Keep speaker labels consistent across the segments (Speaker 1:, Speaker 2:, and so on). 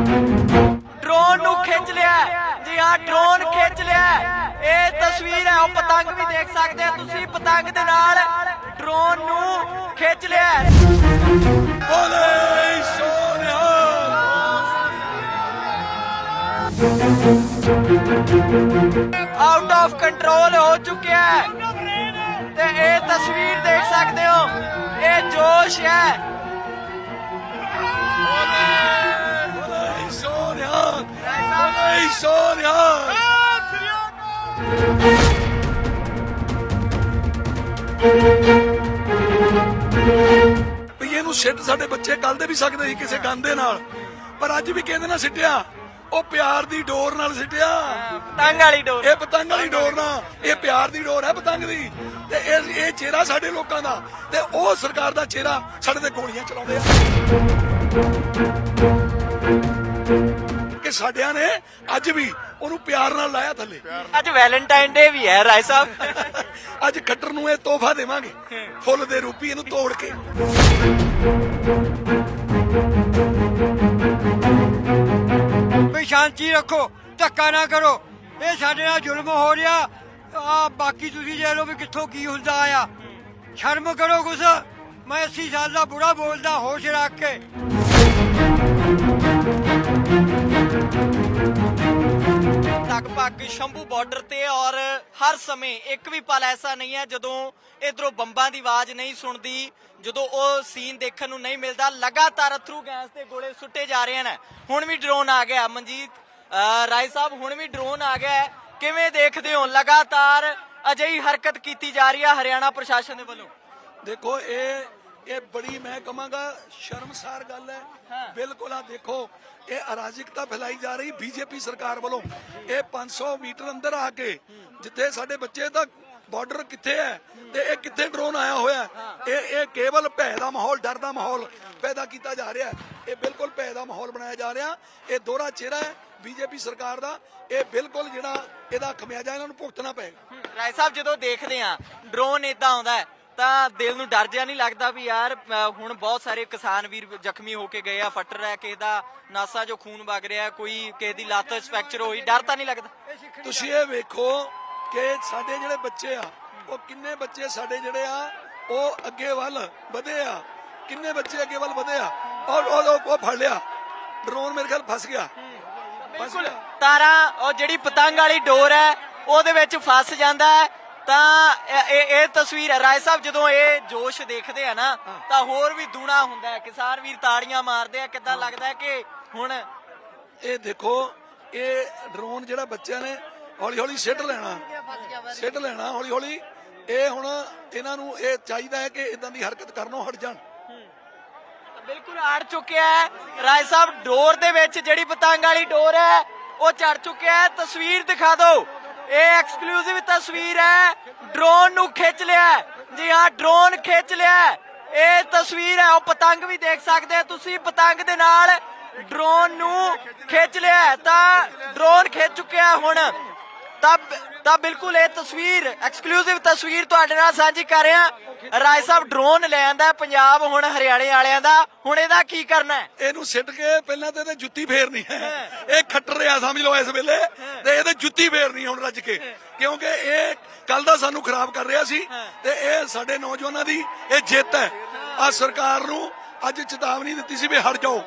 Speaker 1: Drone ਨੂੰ ਖਿੱਚ ਲਿਆ। ਜੀ ਹਾਂ ਡਰੋਨ ਖਿੱਚ ਲਿਆ। ਇਹ ਤਸਵੀਰ ਹੈ ਉਹ ਪਤੰਗ ਵੀ ਦੇਖ ਸਕਦੇ ਆ ਤੁਸੀਂ ਪਤੰਗ ਦੇ ਨਾਲ ਡਰੋਨ ਨੂੰ ਖਿੱਚ ਲਿਆ ਹੈ।
Speaker 2: ਬੋਲੇ ਸੋਨਿਆ
Speaker 1: ਆਊਟ ਆਫ ਕੰਟਰੋਲ ਹੋ ਚੁੱਕਿਆ ਹੈ ਤੇ ਇਹ ਤਸਵੀਰ ਦੇਖ ਸਕਦੇ ਹੋ ਇਹ ਜੋਸ਼ ਹੈ
Speaker 2: ਵੀ ਇਹਨੂੰ ਸਿੱਟ ਸਾਡੇ ਬੱਚੇ ਕੱਲ ਦੇ ਵੀ ਸਕਦੇ ਸੀ ਕਿਸੇ ਗੰਦ ਨਾਲ। ਪਰ ਅੱਜ ਵੀ ਕਹਿੰਦੇ ਨਾ ਸਿੱਟਿਆ। ਉਹ ਪਿਆਰ ਦੀ ਡੋਰ ਨਾਲ ਸਿੱਟਿਆ।
Speaker 1: ਪਤੰਗ ਵਾਲੀ ਡੋਰ।
Speaker 2: ਇਹ ਪਤੰਗ ਵਾਲੀ ਡੋਰ ਨਾ ਇਹ ਪਿਆਰ ਦੀ ਡੋਰ ਹੈ ਪਤੰਗ ਦੀ। ਤੇ ਇਹ ਇਹ ਚਿਹਰਾ ਸਾਡੇ ਲੋਕਾਂ ਦਾ। ਤੇ ਉਹ ਸਰਕਾਰ ਦਾ ਚਿਹਰਾ ਸਾਡੇ ਤੇ ਗੋਲੀਆਂ ਚਲਾਉਂਦੇ ਆ। ਕਿ ਸਾਡਿਆਂ ਨੇ ਅੱਜ ਵੀ ਉਹਨੂੰ ਪਿਆਰ ਨਾਲ ਲਾਇਆ ਥੱਲੇ।
Speaker 1: ਅੱਜ ਵੈਲੈਂਟਾਈਨ ਡੇ ਵੀ ਹੈ ਰਾਏ ਸਾਹਿਬ।
Speaker 2: ਅੱਜ ਖੱਟਰ ਨੂੰ ਇਹ ਤੋਹਫਾ ਦੇਵਾਂਗੇ ਫੁੱਲ ਦੇ ਰੂਪੀ ਇਹਨੂੰ ਤੋੜ ਕੇ।
Speaker 3: ਵੀ ਸ਼ਾਂਤੀ ਰੱਖੋ ਧੱਕਾ ਨਾ ਕਰੋ। ਇਹ ਸਾਡੇ ਨਾਲ ਜ਼ੁਲਮ ਹੋ ਰਿਹਾ। ਆ ਬਾਕੀ ਤੁਸੀਂ ਦੇਖ ਲਓ ਵੀ ਕਿੱਥੋਂ ਕੀ ਹੁੰਦਾ ਆ ਸ਼ਰਮ ਕਰੋ ਕੁਛ। ਮੈਂ 80 ਸਾਲ ਦਾ ਬੁੜਾ ਬੋਲਦਾ ਹੋਸ਼ ਰੱਖ ਕੇ।
Speaker 1: ਸ਼ੰਭੂ ਬਾਰਡਰ ਤੇ ਔਰ ਹਰ ਸਮੇਂ ਇੱਕ ਵੀ ਪਲ ਐਸਾ ਨਹੀਂ ਹੈ ਜਦੋਂ ਇਧਰੋਂ ਬੰਬਾਂ ਦੀ ਆਵਾਜ਼ ਨਹੀਂ ਸੁਣਦੀ, ਜਦੋਂ ਉਹ ਸੀਨ ਦੇਖਣ ਨੂੰ ਨਹੀਂ ਮਿਲਦਾ, ਲਗਾਤਾਰ ਅਥਰੂ ਗੈਸ ਦੇ ਗੋਲੇ ਸੁੱਟੇ ਜਾ ਰਹੇ ਨੇ ਹੁਣ ਵੀ ਡਰੋਨ ਆ ਗਿਆ। ਮਨਜੀਤ ਰਾਏ ਸਾਹਿਬ, ਹੁਣ ਵੀ ਡਰੋਨ ਆ ਗਿਆ ਕਿਵੇਂ ਦੇਖਦੇ ਹੋ? ਲਗਾਤਾਰ ਅਜਿਹੀ ਹਰਕਤ ਕੀਤੀ ਜਾ ਰਹੀ ਹੈ ਹਰਿਆਣਾ ਪ੍ਰਸ਼ਾਸਨ ਦੇ ਵੱਲੋਂ?
Speaker 2: ਦੇਖੋ, ਇਹ ਇਹ ਬੜੀ ਮੈਂ ਕਹਾਂਗਾ ਸ਼ਰਮਸਾਰ ਗੱਲ ਹੈ। ਬਿਲਕੁਲ ਆ ਦੇਖੋ ਇਹ ਅਰਾਜਕਤਾ ਫੈਲਾਈ ਜਾ ਰਹੀ ਬੀਜੇਪੀ ਸਰਕਾਰ ਵੱਲੋਂ। ਇਹ 500 ਮੀਟਰ ਅੰਦਰ ਆ ਕੇ ਜਿੱਥੇ ਸਾਡੇ ਬੱਚੇ ਦਾ ਬਾਰਡਰ ਕਿੱਥੇ ਹੈ ਤੇ ਇਹ ਕਿੱਥੇ ਡਰੋਨ ਆਇਆ ਹੋਇਆ? ਇਹ ਇਹ ਕੇਵਲ ਭੈ ਦਾ ਮਾਹੌਲ ਡਰ ਦਾ ਮਾਹੌਲ ਪੈਦਾ ਕੀਤਾ ਜਾ ਰਿਹਾ ਹੈ। ਇਹ ਬਿਲਕੁਲ ਭੈ ਦਾ ਮਾਹੌਲ ਬਣਾਇਆ ਜਾ ਰਿਹਾ। ਇਹ ਦੋਹਰਾ ਚਿਹਰਾ ਹੈ ਬੀਜੇਪੀ ਸਰਕਾਰ ਦਾ। ਇਹ ਬਿਲਕੁਲ ਜਿਹੜਾ ਇਹਦਾ ਖਮਿਆਜਾ ਇਹਨਾਂ ਨੂੰ ਭੁਗਤਣਾ ਪਏਗਾ।
Speaker 1: ਰਾਏ ਸਾਹਿਬ ਜਦੋਂ ਦੇਖਦੇ ਆ ਡਰੋਨ ਇਦਾਂ ਆਉਂਦਾ ਹੈ, ਤਾਂ ਦਿਲ ਨੂੰ ਡਰ ਜਿਹਾ ਨਹੀਂ ਲੱਗਦਾ ਵੀ ਯਾਰ ਹੁਣ ਬਹੁਤ ਸਾਰੇ ਕਿਸਾਨ ਵੀਰ ਜ਼ਖਮੀ ਹੋ ਕੇ ਗਏ ਆ ਫੱਟ ਰਿਹਾ ਕਿਸੇ ਦਾ ਨਾਸਾ ਜੋ ਖੂਨ ਵਗ ਰਿਹਾ ਕੋਈ ਕਿਸੇ ਦੀ ਲੱਤ ਫ੍ਰੈਕਚਰ ਹੋਈ ਡਰ ਤਾਂ ਨਹੀਂ ਲੱਗਦਾ?
Speaker 2: ਤੁਸੀਂ ਇਹ ਵੇਖੋ ਕਿ ਸਾਡੇ ਜਿਹੜੇ ਬੱਚੇ ਆ ਉਹ ਕਿੰਨੇ ਬੱਚੇ ਸਾਡੇ ਜਿਹੜੇ ਆ ਉਹ ਅੱਗੇ ਵੱਲ ਵਧੇ ਆ। ਕਿੰਨੇ ਬੱਚੇ ਅੱਗੇ ਵੱਲ ਵਧੇ ਆ। ਔਰ ਉਹ ਫੜ ਲਿਆ। ਡਰੋਨ ਮੇਰੇ ਖਿਆਲ ਫਸ ਗਿਆ।
Speaker 1: ਬਿਲਕੁਲ। ਤਾਰਾ ਉਹ ਜਿਹੜੀ ਪਤੰਗ ਵਾਲੀ ਡੋਰ ਹੈ ਉਹਦੇ ਵਿੱਚ ਫਸ ਜਾਂਦਾ ਹੈ। ਤਾਂ ਇਹ- ਇਹ ਤਸਵੀਰ ਹੈ। ਰਾਏ ਸਾਹਿਬ ਜਦੋਂ ਇਹ ਜੋਸ਼ ਦੇਖਦੇ ਆ ਨਾ ਤਾਂ ਹੋਰ ਵੀ ਦੂਣਾ ਹੁੰਦਾ ਹੈ। ਕਿਸਾਨ ਵੀਰ ਤਾੜੀਆਂ ਮਾਰਦੇ ਆ। ਕਿੱਦਾਂ ਲੱਗਦਾ ਹੈ ਕਿ ਹੁਣ
Speaker 2: ਇਹ ਦੇਖੋ ਇਹ ਡਰੋਨ ਜਿਹੜਾ ਬੱਚਿਆਂ ਨੇ ਹੌਲੀ ਹੌਲੀ ਸਿੱਟ ਲੈਣਾ। ਸਿੱਟ ਲੈਣਾ ਹੌਲੀ ਹੌਲੀ ਇਹ ਹੁਣ ਇਹਨਾਂ ਨੂੰ ਇਹ ਚਾਹੀਦਾ ਹੈ ਕਿ ਇਦਾਂ ਦੀ ਹਰਕਤ ਕਰਨੋਂ ਹਟ ਜਾਣ।
Speaker 1: ਬਿਲਕੁਲ ਆੜ ਚੁੱਕਿਆ ਹੈ। ਰਾਏ ਸਾਹਿਬ ਡੋਰ ਦੇ ਵਿੱਚ ਜਿਹੜੀ ਪਤੰਗ ਵਾਲੀ ਡੋਰ ਹੈ ਉਹ ਚੜ ਚੁੱਕਿਆ ਹੈ। ਤਸਵੀਰ ਦਿਖਾ ਦਿਓ। ਇਹ ਐਕਸਕਲੂਸਿਵ ਤਸਵੀਰ ਹੈ। ਡਰੋਨ ਨੂੰ ਖਿੱਚ ਲਿਆ ਜੀ ਹਾਂ ਡਰੋਨ ਖਿੱਚ ਲਿਆ ਇਹ ਤਸਵੀਰ ਹੈ, ਉਹ ਪਤੰਗ ਵੀ ਦੇਖ ਸਕਦੇ ਆ ਤੁਸੀਂ। ਪਤੰਗ ਦੇ ਨਾਲ ਡਰੋਨ ਨੂੰ ਖਿੱਚ ਲਿਆ ਤਾਂ ਡਰੋਨ ਖਿੱਚ ਚੁੱਕਿਆ ਹੁਣ। ਤਾਂ ਤਾਂ ਬਿਲਕੁਲ ਇਹ ਤਸਵੀਰ ਐਕਸਕਲੂਸਿਵ ਤਸਵੀਰ ਤੁਹਾਡੇ ਨਾਲ ਸਾਂਝੀ ਕਰ ਰਿਹਾ। ਰਾਏ ਸਾਹਿਬ ਡਰੋਨ ਲੈ ਆਂਦਾ ਪੰਜਾਬ ਹੁਣ ਹਰਿਆਣੇ ਵਾਲਿਆਂ ਦਾ। ਹੁਣ ਇਹਦਾ ਕੀ ਕਰਨਾ ਹੈ?
Speaker 2: ਇਹਨੂੰ ਸਿੱਟ ਕੇ ਪਹਿਲਾਂ ਤੇ ਇਹਦੇ ਜੁੱਤੀ ਫੇਰਨੀ ਹੈ। ਇਹ ਖੱਟਰ ਰਿਹਾ ਸਮਝ ਲਓ ਇਸ ਵੇਲੇ। ਤੇ ਇਹਦੇ ਜੁੱਤੀ ਫੇਰਨੀ ਹੁਣ ਰੱਜ ਕੇ। ਕਿਉਂਕਿ ਇਹ ਕੱਲ ਦਾ ਸਾਨੂੰ ਖਰਾਬ ਕਰ ਰਿਹਾ ਸੀ। ਤੇ ਇਹ ਸਾਡੇ ਨੌਜਵਾਨਾਂ ਦੀ ਇਹ ਜਿੱਤ ਹੈ। ਆ ਸਰਕਾਰ ਨੂੰ ਅੱਜ ਚੇਤਾਵਨੀ ਦਿੱਤੀ ਸੀ ਵੀ ਹਟ ਜਾਓ।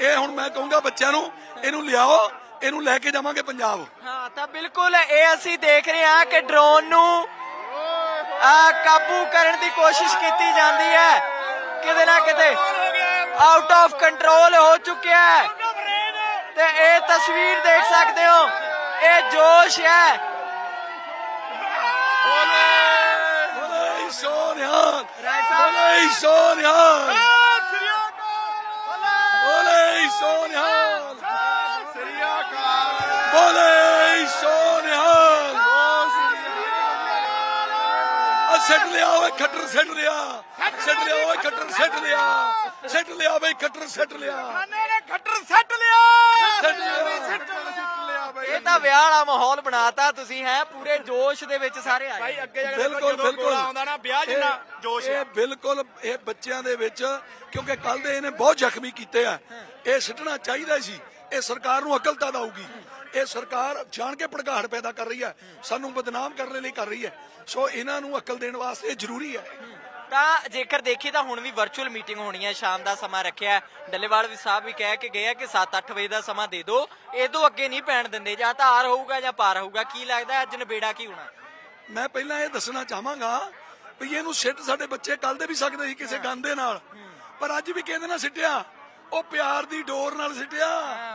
Speaker 2: ਇਹ ਹੁਣ ਮੈਂ ਕਹੂੰਗਾ ਬੱਚਿਆਂ ਨੂੰ ਇਹਨੂੰ ਲਿਆਓ ਇਹਨੂੰ ਲੈ ਕੇ ਜਾਵਾਂਗੇ ਪੰਜਾਬ।
Speaker 1: ਤਾਂ ਬਿਲਕੁਲ ਇਹ ਅਸੀਂ ਦੇਖ ਰਹੇ ਹਾਂ ਕਿ ਡਰੋਨ ਨੂੰ ਆ ਕਾਬੂ ਕਰਨ ਦੀ ਕੋਸ਼ਿਸ਼ ਕੀਤੀ ਜਾਂਦੀ ਹੈ। ਕਿਤੇ ਨਾ ਕਿਤੇ ਆਊਟ ਆਫ ਕੰਟਰੋਲ ਹੋ ਚੁੱਕਿਆ ਹੈ। ਤੇ ਇਹ ਤਸਵੀਰ ਦੇਖ ਸਕਦੇ ਹੋ ਇਹ ਜੋਸ਼ ਹੈ।
Speaker 2: ਬੋਲੇ ਸੋਨਿਆ ਬੋਲੇ ਸੋਨਿਆ ਬੋਲੇ ਸਿੱਟ ਲਿਆ ਓਏ ਖੱਟਰ ਸਿੱਟ ਲਿਆ। ਸਿੱਟ ਲਿਆ ਓਏ ਖੱਟਰ ਸਿੱਟ ਲਿਆ। ਸਿੱਟ ਲਿਆ ਬਈ ਖੱਟਰ ਸਿੱਟ ਲਿਆ।
Speaker 3: ਖੱਟਰ ਸੱਟ ਲਿਆ।
Speaker 2: ਸਿੱਟ ਲਿਆ।
Speaker 1: ਇਹ ਤਾਂ ਵਿਆਹ ਵਾਲਾ ਮਾਹੌਲ ਬਣਾਤਾ ਤੁਸੀਂ ਹੈ? ਪੂਰੇ ਜੋਸ਼ ਦੇ ਵਿੱਚ ਸਾਰੇ ਆਏ।
Speaker 3: ਭਾਈ ਅੱਗੇ ਜਾ ਕੇ
Speaker 2: ਬਿਲਕੁਲ
Speaker 3: ਜਦੋਂ
Speaker 2: ਬਿਲਕੁਲ।
Speaker 3: ਗੋਲਾ ਆਉਂਦਾ ਨਾ ਵਿਆਹ ਜਿੰਨਾ
Speaker 2: ਇਹ-
Speaker 3: ਜੋਸ਼
Speaker 2: ਇਹ ਬਿਲਕੁਲ ਇਹ ਬੱਚਿਆਂ ਦੇ ਵਿੱਚ ਕਿਉਂਕਿ ਕੱਲ ਦੇ ਇਹਨੇ ਬਹੁਤ ਜ਼ਖਮੀ ਕੀਤੇ ਆ। ਇਹ ਸਿੱਟਣਾ ਚਾਹੀਦਾ ਸੀ। ਇਹ ਸਰਕਾਰ ਨੂੰ ਅਕਲ ਤਾਂ ਦਊਗੀ। ਇਹ ਸਰਕਾਰ ਜਾਣ ਕੇ ਭੜਕਾਹਟ ਪੈਦਾ ਕਰ ਰਹੀ ਹੈ। ਸਾਨੂੰ ਬਦਨਾਮ ਕਰਨ ਲਈ ਕਰ ਰਹੀ ਹੈ। ਸੋ ਇਹਨਾਂ ਨੂੰ ਅਕਲ ਦੇਣ ਵਾਸਤੇ ਜ਼ਰੂਰੀ ਹੈ।
Speaker 1: ਤਾਂ ਜੇਕਰ ਦੇਖੀ ਤਾਂ ਹੁਣ ਵੀ ਵਰਚੁਅਲ ਮੀਟਿੰਗ ਹੋਣੀ ਹੈ ਸ਼ਾਮ ਦਾ ਸਮਾਂ ਰੱਖਿਆ। ਡੱਲੇਵਾਲ ਵੀ ਸਾਹਿਬ ਵੀ ਕਹਿ ਕੇ ਗਏ ਆ ਕਿ 7-8 ਵਜੇ ਦਾ ਸਮਾਂ ਦੇ ਦਿਓ। ਇਹ ਤੋਂ ਅੱਗੇ ਨਹੀਂ ਪੈਣ ਦਿੰਦੇ ਜਾਂ ਤਾਂ ਆਰ ਹੋਊਗਾ ਜਾਂ ਪਾਰ ਹੋਊਗਾ। ਕੀ ਲੱਗਦਾ ਅੱਜ ਨਵੇੜਾ ਕੀ ਹੋਣਾ?
Speaker 2: ਮੈਂ ਪਹਿਲਾਂ ਇਹ ਦੱਸਣਾ ਚਾਹਾਂਗਾ ਵੀ ਇਹਨੂੰ ਸਿੱਟ ਸਾਡੇ ਬੱਚੇ ਕੱਲ ਦੇ ਵੀ ਸਕਦੇ ਸੀ ਕਿਸੇ ਗੰਦ ਨਾਲ। ਪਰ ਅੱਜ ਵੀ ਕਹਿੰਦੇ ਨਾ ਸਿੱਟਿਆ। ਉਹ ਪਿਆਰ ਦੀ ਡੋਰ ਨਾਲ ਸਿੱਟਿਆ।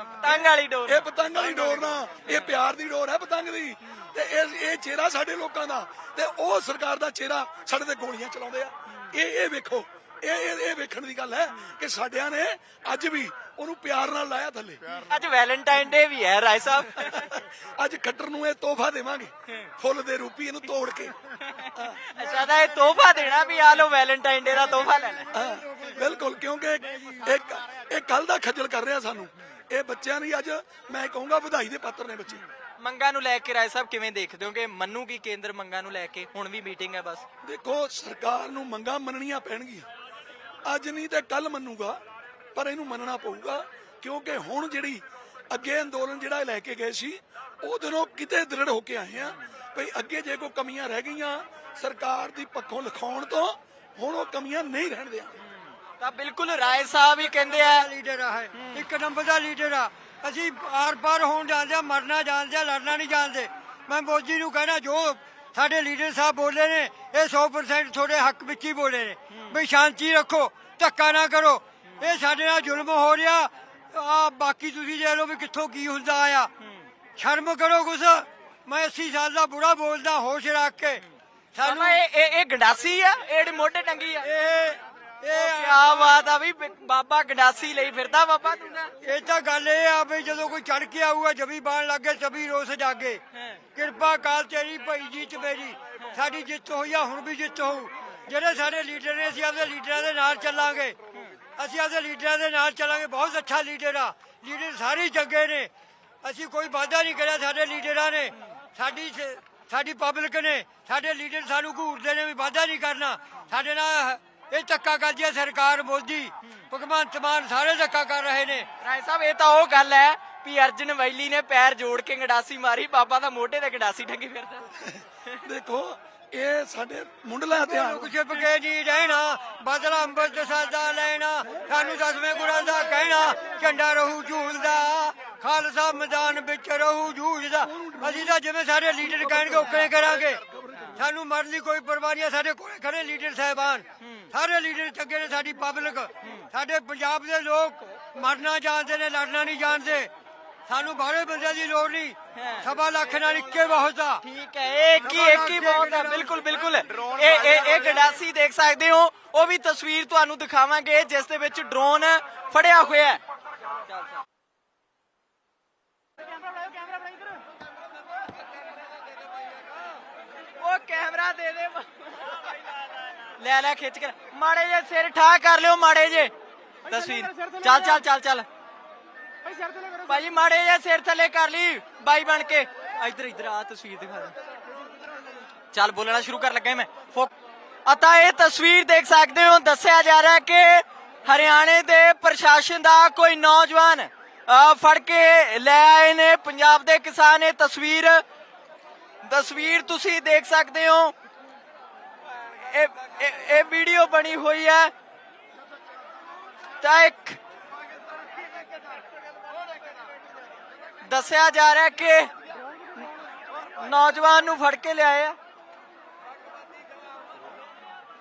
Speaker 1: ਪਤੰਗ ਵਾਲੀ ਡੋਰ
Speaker 2: ਇਹ ਪਤੰਗ ਵਾਲੀ ਡੋਰ ਨਾ ਇਹ ਪਿਆਰ ਦੀ ਡੋਰ ਹੈ ਪਤੰਗ ਦੀ। ਤੇ ਇਹ ਇਹ ਚਿਹਰਾ ਸਾਡੇ ਲੋਕਾਂ ਦਾ। ਤੇ ਉਹ ਸਰਕਾਰ ਦਾ ਚਿਹਰਾ ਸਾਡੇ ਤੇ ਗੋਲੀਆਂ ਚਲਾਉਂਦੇ ਆ। ਇਹ ਇਹ ਵੇਖੋ। ਇਹ ਇਹ ਇਹ ਵੇਖਣ ਦੀ ਗੱਲ ਹੈ ਕਿ ਸਾਡਿਆਂ ਨੇ ਅੱਜ ਵੀ ਉਹਨੂੰ ਪਿਆਰ ਨਾਲ ਲਾਇਆ ਥੱਲੇ।
Speaker 1: ਅੱਜ ਵੈਲੈਂਟਾਈਨ ਡੇ ਵੀ ਹੈ ਰਾਏ ਸਾਹਿਬ।
Speaker 2: ਅੱਜ ਖੱਟਰ ਨੂੰ ਇਹ ਤੋਹਫਾ ਦੇਵਾਂਗੇ ਫੁੱਲ ਦੇ ਰੂਪੀ ਇਹਨੂੰ ਤੋੜ ਕੇ।
Speaker 1: ਅੱਛਾ ਤਾਂ ਇਹ ਤੋਹਫਾ ਦੇਣਾ ਵੀ ਆ ਲੋ ਵੈਲੈਂਟਾਈਨ ਡੇ ਦਾ ਤੋਹਫਾ ਲੈ ਲੈ
Speaker 2: ਹਾਂ, ਬਿਲਕੁਲ ਕਿਉਂਕਿ ਇੱਕ ਇਹ ਕੱਲ ਦਾ ਖੱਜਲ ਕਰ ਰਿਹਾ ਸਾਨੂੰ। ਇਹ ਬੱਚਿਆਂ ਦੀ ਅੱਜ ਮੈਂ ਕਹੂੰਗਾ ਵਧਾਈ ਦੇ ਪਾਤਰ ਨੇ ਬੱਚੇ।
Speaker 1: ਮੰਗਾਂ ਨੂੰ ਲੈ ਕੇ ਰਾਏ ਸਾਹਿਬ ਕਿਵੇਂ ਦੇਖਦੇ ਹੋ ਕਿ ਮੰਨੂਗੀ ਕੇਂਦਰ ਮੰਗਾਂ ਨੂੰ ਲੈ ਕੇ? ਹੁਣ ਵੀ ਮੀਟਿੰਗ ਹੈ ਬਸ।
Speaker 2: ਦੇਖੋ ਸਰਕਾਰ ਨੂੰ ਮੰਗਾਂ ਮੰਨਣੀਆਂ ਪੈਣਗੀਆਂ। ਅੱਜ ਨਹੀਂ ਤੇ ਕੱਲ ਮੰਨੂਗਾ ਪਰ ਇਹਨੂੰ ਮੰਨਣਾ ਪਊਗਾ ਕਿਉਂਕਿ ਹੁਣ ਜਿਹੜੀ ਅੱਗੇ ਅੰਦੋਲਨ ਜਿਹੜਾ ਲੈ ਕੇ ਗਏ ਸੀ ਉਹ ਦਿਨੋਂ ਕਿਤੇ ਦ੍ਰਿੜ ਹੋ ਕੇ ਆਏ ਆ। ਭਈ ਅੱਗੇ ਜੇ ਕੋਈ ਕਮੀਆਂ ਰਹਿ ਗਈਆਂ ਸਰਕਾਰ ਦੀ ਪੱਖੋਂ ਲਿਖਾਉਣ ਤੋਂ ਹੁਣ ਉਹ ਕਮੀਆਂ ਨਹੀਂ ਰਹਿਣ ਦਿਆਂਗੇ
Speaker 1: ਤਾਂ ਬਿਲਕੁਲ ਰਾਏ ਸਾਹਿਬ ਹੀ ਕਹਿੰਦੇ ਆ।
Speaker 3: ਲੀਡਰ ਆ ਇਹ। ਇੱਕ ਨੰਬਰ ਦਾ ਲੀਡਰ ਆ। ਅਸੀਂ ਆਰ ਪਾਰ ਹੋਣ ਜਾਣਦੇ ਆ ਮਰਨਾ ਜਾਣਦੇ ਆ ਲੜਨਾ ਨਹੀਂ ਜਾਣਦੇ। ਮੈਂ ਮੋਦੀ ਨੂੰ ਕਹਿਣਾ ਜੋ ਸਾਡੇ ਲੀਡਰ ਸਾਹਿਬ ਬੋਲੇ ਨੇ ਇਹ 100% ਤੁਹਾਡੇ ਹੱਕ ਵਿੱਚ ਹੀ ਬੋਲੇ ਨੇ। ਵੀ ਸ਼ਾਂਤੀ ਰੱਖੋ ਧੱਕਾ ਨਾ ਕਰੋ। ਇਹ ਸਾਡੇ ਨਾਲ ਜ਼ੁਲਮ ਹੋ ਰਿਹਾ। ਆ ਬਾਕੀ ਤੁਸੀਂ ਦੇਖ ਲਓ ਵੀ ਕਿੱਥੋਂ ਕੀ ਹੁੰਦਾ ਆ ਸ਼ਰਮ ਕਰੋ ਕੁਛ। ਮੈਂ 80 ਸਾਲ ਦਾ ਬੁੜਾ ਬੋਲਦਾ ਹੋਸ਼ ਰੱਖ ਕੇ। ਸਾਨੂੰ
Speaker 1: ਇਹ ਇਹ ਗੰਡਾਸੀ ਆ? ਇਹ ਮੋਢੇ ਟੰਗੀ ਆ?
Speaker 3: ਇਹ ਇਹ
Speaker 1: ਕੀ ਬਾਤ ਆ ਵੀ ਬ- ਬਾਬਾ ਗੰਡਾਸੀ ਲਈ ਫਿਰਦਾ ਬਾਬਾ ਤੂੰ ਨਾ।
Speaker 3: ਇਹ ਤਾਂ ਗੱਲ ਇਹ ਆ ਵੀ ਜਦੋਂ ਕੋਈ ਚੜ ਕੇ ਆਊਗਾ ਜਬੀ ਬਾਣ ਲੱਗੇ ਤਬੀ ਰੋਸ ਜਾਗੇ। ਕਿਰਪਾ ਕਾਲ ਤੇਰੀ ਭਾਈ ਜੀ ਚ ਮੇਰੀ। ਸਾਡੀ ਜਿੱਤ ਹੋਈ ਆ ਹੁਣ ਵੀ ਜਿੱਤ ਹੋਊ। ਜਿਹੜੇ ਸਾਡੇ ਲੀਡਰ ਨੇ ਅਸੀਂ ਆਪਦੇ ਲੀਡਰਾਂ ਦੇ ਨਾਲ ਚੱਲਾਂਗੇ। ਅਸੀਂ ਆਪਦੇ ਲੀਡਰਾਂ ਦੇ ਨਾਲ ਚੱਲਾਂਗੇ। ਬਹੁਤ ਅੱਛਾ ਲੀਡਰ ਆ। ਲੀਡਰ ਸਾਰੇ ਚੰਗੇ ਨੇ। ਅਸੀਂ ਕੋਈ ਵਾਅਦਾ ਨਹੀਂ ਕਰਿਆ ਸਾਡੇ ਲੀਡਰਾਂ ਨੇ। ਸਾਡੀ ਸਾਡੀ ਪਬਲਿਕ ਨੇ। ਸਾਡੇ ਲੀਡਰ ਸਾਨੂੰ ਘੂਰਦੇ ਨੇ ਵੀ ਵਾਅਦਾ ਨਹੀਂ ਕਰਨਾ। ਸਾਡੇ ਨਾਲ ਇਹ ਧੱਕਾ ਕਰਦੀ ਹੈ ਸਰਕਾਰ ਮੋਦੀ। ਭਗਵੰਤ ਮਾਨ ਸਾਰੇ ਧੱਕਾ ਕਰ ਰਹੇ ਨੇ।
Speaker 1: ਰਾਏ ਸਾਹਿਬ ਇਹ ਤਾਂ ਉਹ ਗੱਲ ਹੈ ਵੀ ਅਰਜਨ ਵੈਲੀ ਨੇ ਪੈਰ ਜੋੜ ਕੇ ਗੰਡਾਸੀ ਮਾਰੀ ਬਾਬਾ ਦਾ ਮੋਢੇ ਤੇ ਗੰਡਾਸੀ ਟੰਗੀ ਫਿਰਦਾ।
Speaker 2: ਦੇਖੋ ਇਹ ਸਾਡੇ ਮੁੰਡਲਾ ਤਿਆਰ
Speaker 3: ਲੋਕ ਛਿਪ ਕੇ ਨਹੀਂ ਰਹਿਣਾ ਬਦਲਾ ਅੰਮ੍ਰਿਤ ਸਾਦਾ ਲੈਣਾ ਸਾਨੂੰ ਦਸਵੇਂ ਗੁਰਾਂ ਦਾ ਕਹਿਣਾ ਝੰਡਾ ਰਹੂ ਝੂਲਦਾ ਖਾਲਸਾ ਮੈਦਾਨ ਵਿੱਚ ਰਹੂ ਜੂਝਦਾ ਅਸੀਂ ਤਾਂ ਜਿਵੇਂ ਸਾਡੇ ਲੀਡਰ ਕਹਿਣਗੇ ਉਕਰੇ ਕਰਾਂਗੇ। ਸਾਨੂੰ ਮਰਨ ਦੀ ਕੋਈ ਪਰਵਾਹ ਨਹੀਂ ਹੈ, ਸਾਡੇ ਕੋਲੇ ਖੜੇ ਲੀਡਰ ਸਾਹਿਬਾਨ। ਸਾਰੇ ਲੀਡਰ ਚੰਗੇ ਨੇ ਸਾਡੀ ਪਬਲਿਕ। ਸਾਡੇ ਪੰਜਾਬ ਦੇ ਲੋਕ ਮਰਨਾ ਜਾਣਦੇ ਨੇ ਲੜਨਾ ਨਹੀਂ ਜਾਣਦੇ। ਸਾਨੂੰ ਬਾਹਰੇ ਬੰਦਿਆਂ ਦੀ ਲੋੜ ਨਹੀਂ। ਸਵਾ ਲੱਖ ਨਾਲ ਇੱਕੇ ਬਹੁਤ ਆ।
Speaker 1: ਠੀਕ ਹੈ ਇਹ ਇੱਕ ਹੀ ਇੱਕ ਹੀ ਬਹੁਤ ਹੈ ਬਿਲਕੁਲ ਬਿਲਕੁਲ। ਇਹ ਇਹ ਇਹ ਗੰਡਾਸੀ ਦੇਖ ਸਕਦੇ ਹੋ। ਉਹ ਵੀ ਤਸਵੀਰ ਤੁਹਾਨੂੰ ਦਿਖਾਵਾਂਗੇ ਜਿਸ ਦੇ ਵਿੱਚ ਡਰੋਨ ਫੜਿਆ ਹੋਇਆ ਹੈ ਉਹ ਕੈਮਰਾ ਦੇ ਦੇ। ਲੈ ਲੈ ਖਿੱਚ ਕੇ। ਮਾੜੇ ਜੇ ਸਿਰ ਠਾ ਕਰ ਲਿਓ ਮਾੜੇ ਜੇ ਤਸਵੀਰ। ਚੱਲ ਚੱਲ ਚੱਲ ਚੱਲ ਭਾਜੀ ਮਾੜੇ ਜੇ ਸਿਰ ਥੱਲੇ ਕਰ ਲਈ ਬਾਈ ਬਣ ਕੇ। ਇੱਧਰ ਇੱਧਰ ਆ ਤਸਵੀਰ ਦਿਖਾ ਦੇ। ਚੱਲ ਬੋਲਣਾ ਸ਼ੁਰੂ ਕਰ ਲੱਗਾ ਮੈਂ। ਅਤਾ ਇਹ ਤਸਵੀਰ ਦੇਖ ਸਕਦੇ ਹੋ। ਦੱਸਿਆ ਜਾ ਰਿਹਾ ਕਿ ਹਰਿਆਣੇ ਦੇ ਪ੍ਰਸ਼ਾਸਨ ਦਾ ਕੋਈ ਨੌਜਵਾਨ ਫੜ ਕੇ ਲੈ ਆਏ ਨੇ। ਪੰਜਾਬ ਦੇ ਕਿਸਾਨ ਇਹ ਤਸਵੀਰ ਤਸਵੀਰ ਤੁਸੀਂ ਦੇਖ ਸਕਦੇ ਹੋ। ਇਹ ਇਹ- ਵੀਡੀਓ ਬਣੀ ਹੋਈ ਹੈ। ਤਾਂ ਇੱਕ ਦੱਸਿਆ ਜਾ ਰਿਹਾ ਕਿ ਨੌਜਵਾਨ ਨੂੰ ਫੜ ਕੇ ਲਿਆਏ ਆ